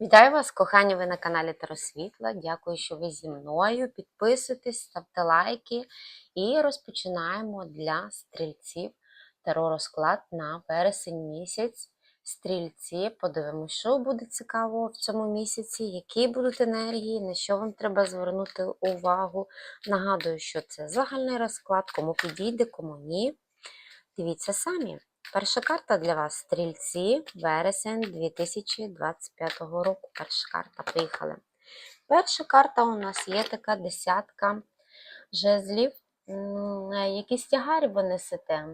Вітаю вас, кохані, ви на каналі Таросвітла. Дякую, що ви зі мною. Підписуйтесь, ставте лайки і розпочинаємо для стрільців таро розклад на вересень місяць. Стрільці, подивимося, що буде цікаво в цьому місяці, які будуть енергії, на що вам треба звернути увагу. Нагадую, що це загальний розклад, кому підійде, кому ні. Дивіться самі. Перша карта для вас стрільці, вересень 2025 року. Перша карта, поїхали. Перша карта у нас є така десятка жезлів. якісь тягарі ви несете.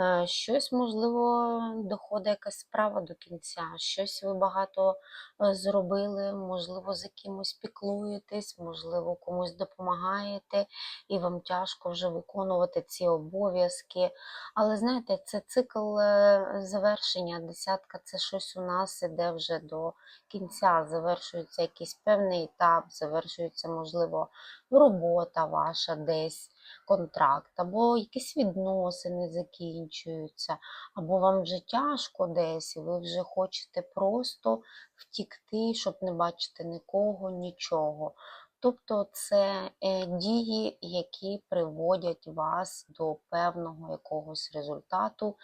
Е, Щось, можливо, доходить якась справа до кінця, щось ви багато е, зробили, можливо, за кимось піклуєтесь, можливо, комусь допомагаєте, і вам тяжко вже виконувати ці обов'язки. Але знаєте, це цикл е, завершення. Десятка це щось у нас іде вже до кінця. Завершується якийсь певний етап, завершується, можливо, робота ваша десь контракт, або якісь відносини закінчуються, або вам вже тяжко десь, і ви вже хочете просто втікти, щоб не бачити нікого, нічого. Тобто це е, дії, які приводять вас до певного якогось результату.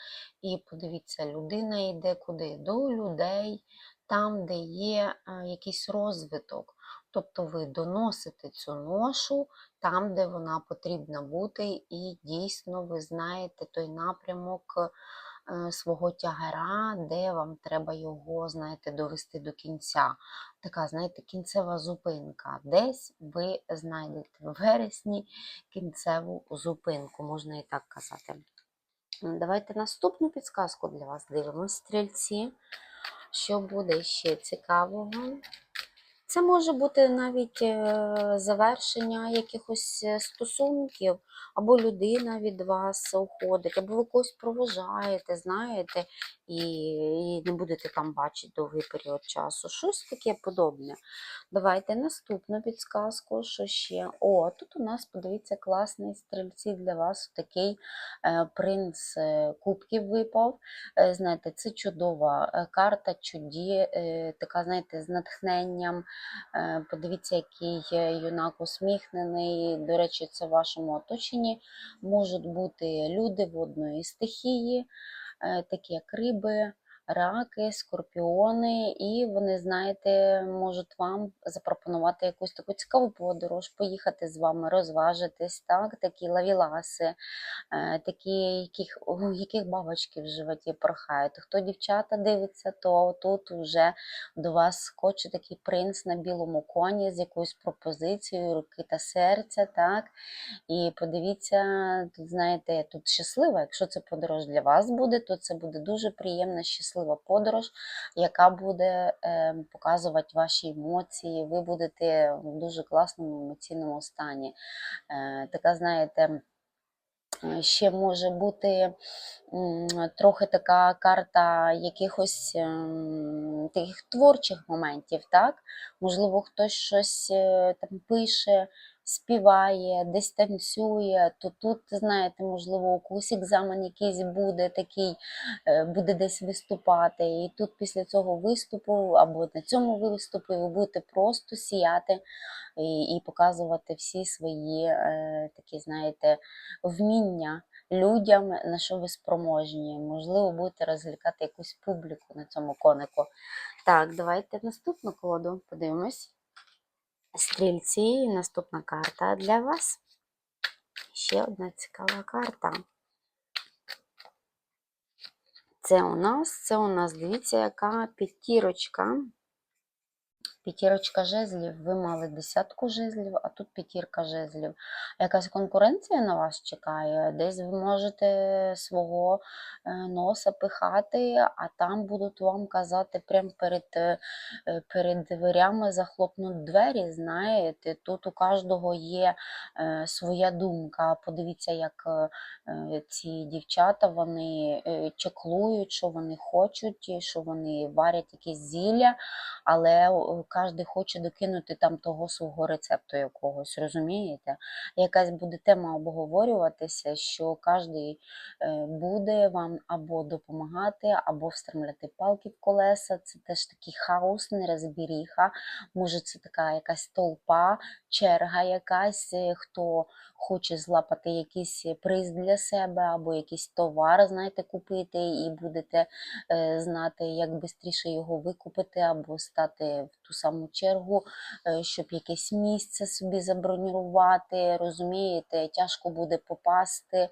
І подивіться, людина йде куди? До людей, там, де є е, якийсь розвиток. Тобто ви доносите цю ношу там, де вона потрібна бути, і дійсно ви знаєте той напрямок е, свого тягара, де вам треба його, знаєте, довести до кінця. Така, знаєте, кінцева зупинка. Десь ви знайдете в вересні кінцеву зупинку, можна і так казати. Давайте наступну підсказку для вас дивимося, стрільці. Що буде ще цікавого? Це може бути навіть е, завершення якихось е, стосунків, або людина від вас уходить, або ви когось проважаєте, знаєте, і, і не будете там бачити довгий період часу. Щось таке подобне. Давайте наступну підсказку, що ще. О, тут у нас, подивіться, класний стрільці для вас такий е, принц кубків випав. Знаєте, це чудова карта, чуді, така, знаєте, з натхненням. Е, Подивіться, який юнак усміхнений. До речі, це в вашому оточенні можуть бути люди водної стихії, е, такі як риби, раки, скорпіони, і вони, знаєте, можуть вам запропонувати якусь таку цікаву подорож, поїхати з вами, розважитись, так, такі лавіласи, е, такі, яких, у яких бабочки в животі порхають. Хто дівчата дивиться, то тут вже до вас скоче такий принц на білому коні з якоюсь пропозицією руки та серця, так? І подивіться, тут знаєте, тут щаслива. Якщо це подорож для вас буде, то це буде дуже приємна, щаслива подорож, яка буде е, показувати ваші емоції. Ви будете в дуже класному емоційному стані. Е, така, знаєте, Ще може бути трохи така карта якихось ем, таких творчих моментів, так? Можливо, хтось щось е, там пише, співає, десь танцює, то тут, знаєте, можливо, когось екзамен якийсь буде такий, е, буде десь виступати. І тут після цього виступу або на цьому виступі ви будете просто сіяти і, і показувати всі свої е, такі, знаєте, вміння людям, на що ви спроможні. Можливо, будете розлікати якусь публіку на цьому конику. Так, давайте наступну колоду подивимось. Стрільці, наступна карта для вас. Ще одна цікава карта. Це у нас, це у нас, дивіться, яка п'ятірочка. П'ятірочка жезлів, ви мали десятку жезлів, а тут п'ятірка жезлів. Якась конкуренція на вас чекає, десь ви можете свого е, носа пихати, а там будуть вам казати прямо перед, е, перед дверями захлопнуть двері. Знаєте, тут у кожного є е, своя думка. Подивіться, як ці дівчата вони чеклують, що вони хочуть, що вони варять якісь зілля, але кожен хоче докинути там того свого рецепту якогось, розумієте? Якась буде тема обговорюватися, що кожен буде вам або допомагати, або встромляти палки в колеса. Це теж такий хаос, нерозбіріха. Може, це така якась толпа, черга якась, е, хто хоче злапати якийсь приз для себе або якийсь товар, знаєте, купити, і будете е, знати, як швидше його викупити, або стати в ту саму чергу, е, щоб якесь місце собі забронювати. Розумієте, тяжко буде попасти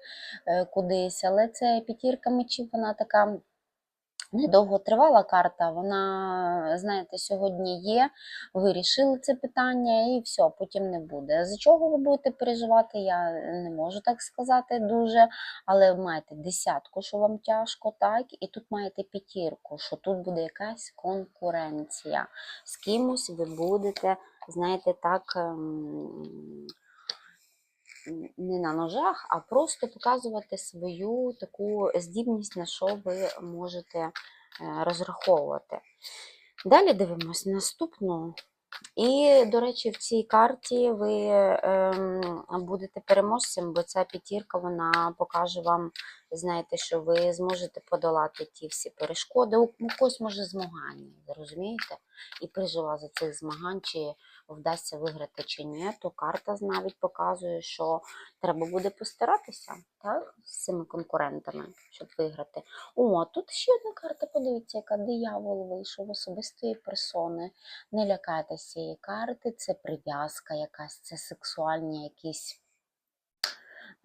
е, кудись, але це п'ятірка мечів, вона така. Недовго тривала карта, вона, знаєте, сьогодні є, вирішили це питання і все, потім не буде. За чого ви будете переживати, я не можу так сказати дуже, але маєте десятку, що вам тяжко, так, і тут маєте п'ятірку, що тут буде якась конкуренція. З кимось ви будете, знаєте, так. Не на ножах, а просто показувати свою таку здібність, на що ви можете е, розраховувати. Далі дивимось наступну. І, до речі, в цій карті ви ем, будете переможцем, бо ця п'ятірка вона покаже вам, знаєте, що ви зможете подолати ті всі перешкоди. У когось може змагання, розумієте? І пережива за цих змагань, чи вдасться виграти чи ні, то карта навіть показує, що треба буде постаратися так, з цими конкурентами, щоб виграти. О, тут ще одна карта, подивіться, яка диявол вийшов особистої персони. Не лякайтеся цієї карти, це прив'язка якась, це сексуальні якісь.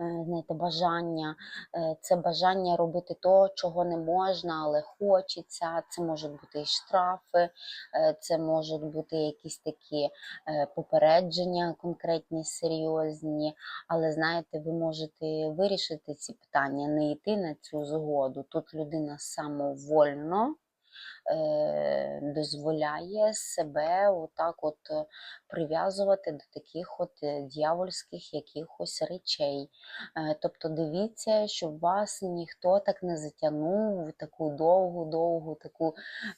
Е, Знаєте, бажання, Е, це бажання робити то, чого не можна, але хочеться. Це можуть бути і штрафи, е, це можуть бути якісь такі попередження, конкретні, серйозні. Але знаєте, ви можете вирішити ці питання, не йти на цю згоду. Тут людина самовольно дозволяє себе отак от е, прив'язувати до таких от е, дьявольських якихось речей. Е, Тобто дивіться, щоб вас ніхто так не затягнув в таку довгу-довгу таку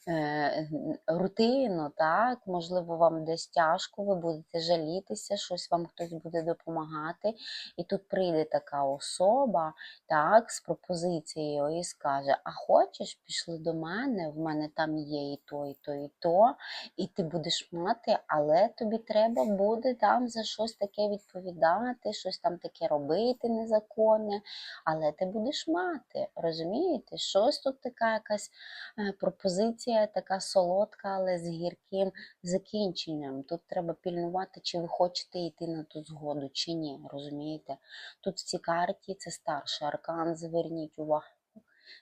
е, рутину, так? Можливо, вам десь тяжко, ви будете жалітися, щось вам хтось буде допомагати. І тут прийде така особа, так, з пропозицією і скаже: А хочеш, пішли до мене, в мене там є і то, і то, і то, і ти будеш мати, але тобі треба буде там за щось таке відповідати, щось там таке робити незаконне, але ти будеш мати. Розумієте? Щось тут така якась е, пропозиція, така солодка, але з гірким закінченням. Тут треба пільнувати, чи ви хочете йти на ту згоду, чи ні. Розумієте? Тут в цій карті це старший аркан, зверніть увагу.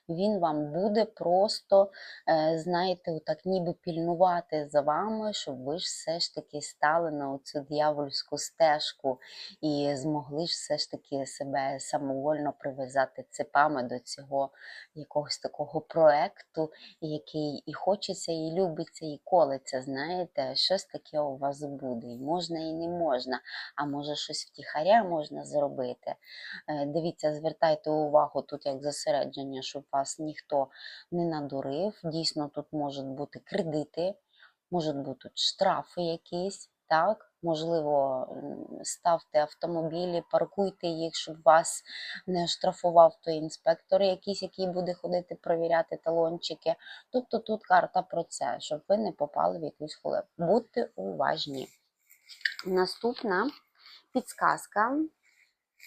Він вам буде просто, е, знаєте, отак ніби пільнувати за вами, щоб ви ж все ж таки стали на оцю дьявольську стежку і змогли ж все ж таки себе самовольно прив'язати цепами до цього якогось такого проекту, який і хочеться, і любиться, і колиться. Знаєте, щось таке у вас буде. І можна, і не можна. А може щось втіхаря можна зробити. Е, Дивіться, звертайте увагу тут як зосередження, щоб вас ніхто не надурив. Дійсно, тут можуть бути кредити, можуть бути штрафи якісь. Так, можливо, ставте автомобілі, паркуйте їх, щоб вас не штрафував той інспектор, якийсь, який буде ходити провіряти талончики. Тобто тут карта про це, щоб ви не попали в якусь холеп. Будьте уважні. Наступна підсказка.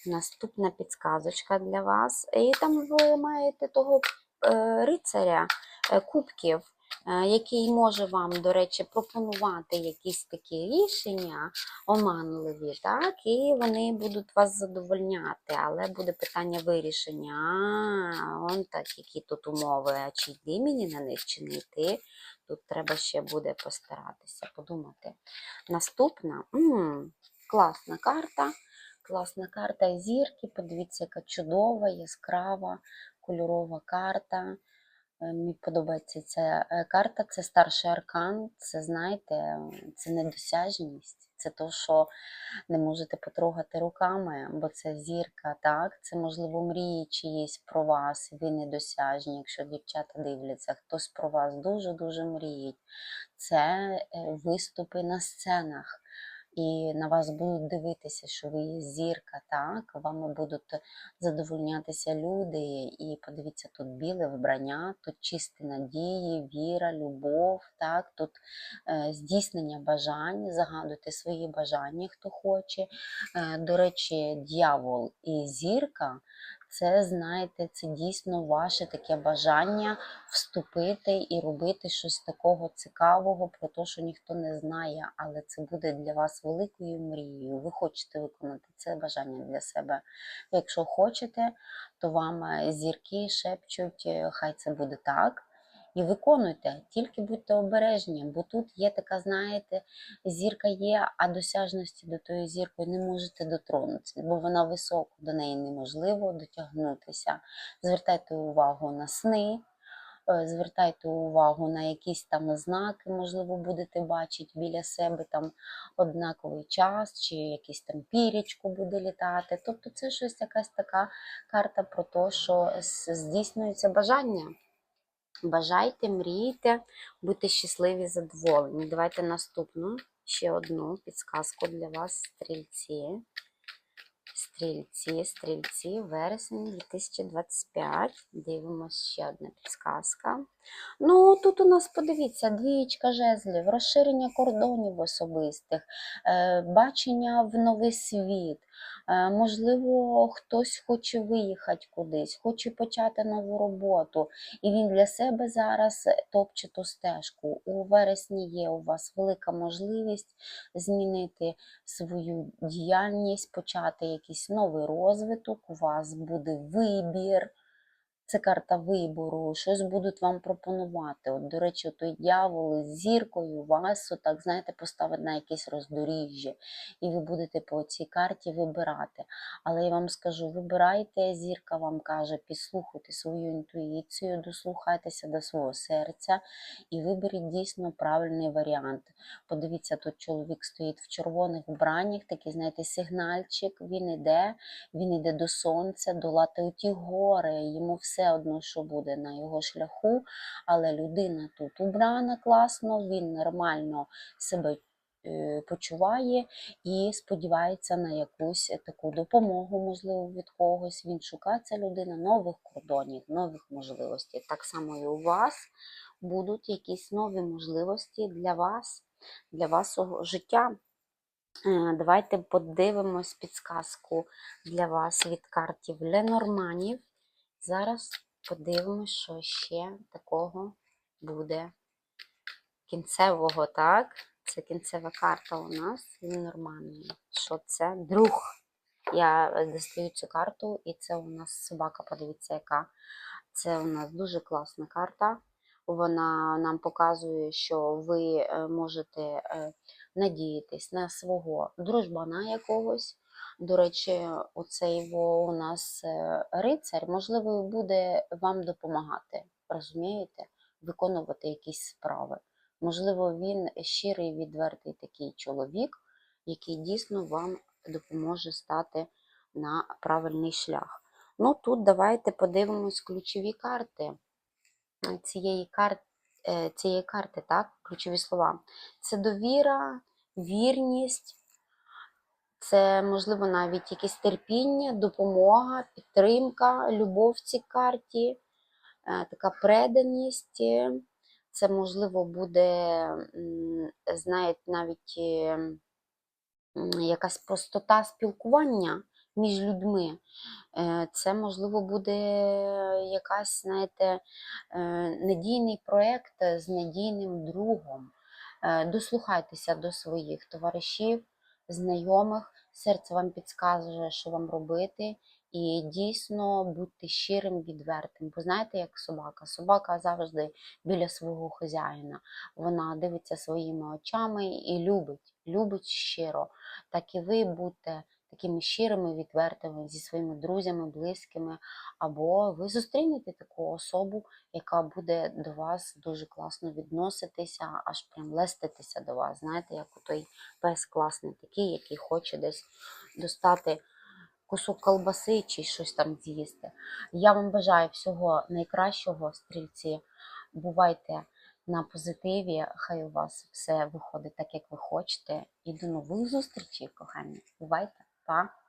Наступна підсказочка для вас. І там ви маєте того е, рицаря е, кубків, е, який може вам, до речі, пропонувати якісь такі рішення оманливі, так, і вони будуть вас задовольняти, але буде питання вирішення. А, он так, які тут умови, а чи йти мені на них, чи не йти. Тут треба ще буде постаратися, подумати. Наступна м, класна карта. Класна карта зірки. Подивіться, яка чудова, яскрава, кольорова карта. Е, Мені подобається ця е, карта. Це старший аркан. Це, знаєте, це недосяжність. Це то, що не можете потрогати руками, бо це зірка, так? Це, можливо, мрії чиїсь про вас, ви недосяжні, якщо дівчата дивляться, хтось про вас дуже-дуже мріють. це е, виступи на сценах. І на вас будуть дивитися, що ви є зірка, так? Вами будуть задовольнятися люди. І подивіться, тут біле вбрання, тут чисті надії, віра, любов, так? Тут е, здійснення бажань, загадуйте свої бажання, хто хоче. Е, до речі, дьявол і зірка це, знаєте, це дійсно ваше таке бажання вступити і робити щось такого цікавого, про те, що ніхто не знає, але це буде для вас великою мрією. Ви хочете виконати це бажання для себе. Якщо хочете, то вам е, зірки шепчуть, е, хай це буде так. І виконуйте, тільки будьте обережні, бо тут є така, знаєте, зірка є, а досяжності до тої зірки не можете дотронутися, бо вона високо, до неї неможливо дотягнутися. Звертайте увагу на сни, е, звертайте увагу на якісь там знаки, можливо, будете бачити біля себе там однаковий час, чи якийсь там пірічку буде літати. Тобто це щось якась така карта про те, що здійснюється бажання. Бажайте, мрійте, будьте щасливі, задоволені. Давайте наступну ще одну підсказку для вас, стрільці. Стрільці, стрільці, вересень 2025. Дивимося ще одна підсказка. Ну, тут у нас, подивіться, двієчка жезлів, розширення кордонів особистих, е, бачення в новий світ. Е, Можливо, хтось хоче виїхати кудись, хоче почати нову роботу, і він для себе зараз топче ту стежку. У вересні є у вас велика можливість змінити свою діяльність, почати якийсь новий розвиток, у вас буде вибір. Це карта вибору, щось будуть вам пропонувати. От, до речі, той дьявол з зіркою вас, отак, знаєте, поставить на якесь роздоріжжя, і ви будете по цій карті вибирати. Але я вам скажу, вибирайте, зірка вам каже, підслухайте свою інтуїцію, дослухайтеся до свого серця і виберіть дійсно правильний варіант. Подивіться, тут чоловік стоїть в червоних вбраннях, такий, знаєте, сигнальчик, він іде, він іде до сонця, долати оті гори, йому все одно, що буде на його шляху, але людина тут убрана класно, він нормально себе е, почуває і сподівається на якусь таку допомогу, можливо, від когось. Він шукає ця людина нових кордонів, нових можливостей. Так само і у вас будуть якісь нові можливості для вас, для вашого життя. Е, Давайте подивимось підсказку для вас від картів Ленорманів. Зараз подивимось, що ще такого буде кінцевого, так? Це кінцева карта у нас Ленорманії. Що це? Друг. Я достаю цю карту, і це у нас собака, подивіться, яка. Це у нас дуже класна карта. Вона нам показує, що ви е, можете е, надіятись на свого дружбана якогось. До речі, оцей у нас е, рицар, можливо, буде вам допомагати, розумієте, виконувати якісь справи. Можливо, він щирий, відвертий такий чоловік, який дійсно вам допоможе стати на правильний шлях. Ну, тут давайте подивимось ключові карти цієї карти, цієї карти, так, ключові слова. Це довіра, вірність, це, можливо, навіть якесь терпіння, допомога, підтримка, любов в цій карті, е, така преданість. е, Це, можливо, буде, знаєте, навіть е, якась простота спілкування між людьми. Е, Це, можливо, буде якась, знаєте, е, надійний проєкт з надійним другом. Е, Дослухайтеся до своїх товаришів, знайомих, серце вам підказує, що вам робити. І дійсно будьте щирим, відвертим. Бо знаєте, як собака? Собака завжди біля свого хазяїна. Вона дивиться своїми очами і любить, любить щиро. Так і ви будьте такими щирими, відвертими зі своїми друзями, близькими, або ви зустрінете таку особу, яка буде до вас дуже класно відноситися, аж прям леститися до вас. Знаєте, як у той пес класний такий, який хоче десь достати кусок колбаси чи щось там з'їсти. Я вам бажаю всього найкращого, стрільці. Бувайте на позитиві. Хай у вас все виходить так, як ви хочете. І до нових зустрічей, кохані. Бувайте, tá?